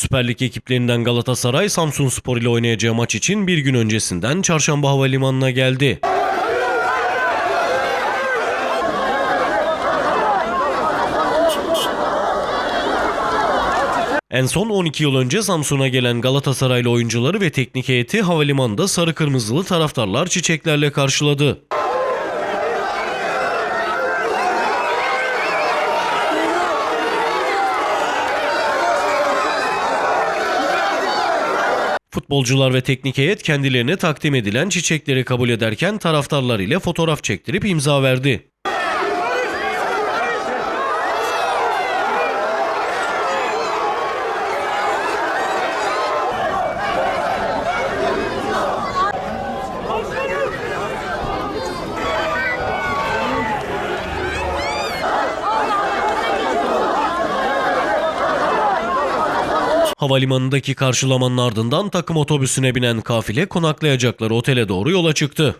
Süper Lig ekiplerinden Galatasaray, Samsun Spor ile oynayacağı maç için bir gün öncesinden Çarşamba Havalimanı'na geldi. En son 12 yıl önce Samsun'a gelen Galatasaraylı oyuncuları ve teknik heyeti havalimanında sarı kırmızılı taraftarlar çiçeklerle karşıladı. Futbolcular ve teknik heyet kendilerine takdim edilen çiçekleri kabul ederken taraftarlar ile fotoğraf çektirip imza verdi. Havalimanındaki karşılamanın ardından takım otobüsüne binen kafile konaklayacakları otele doğru yola çıktı.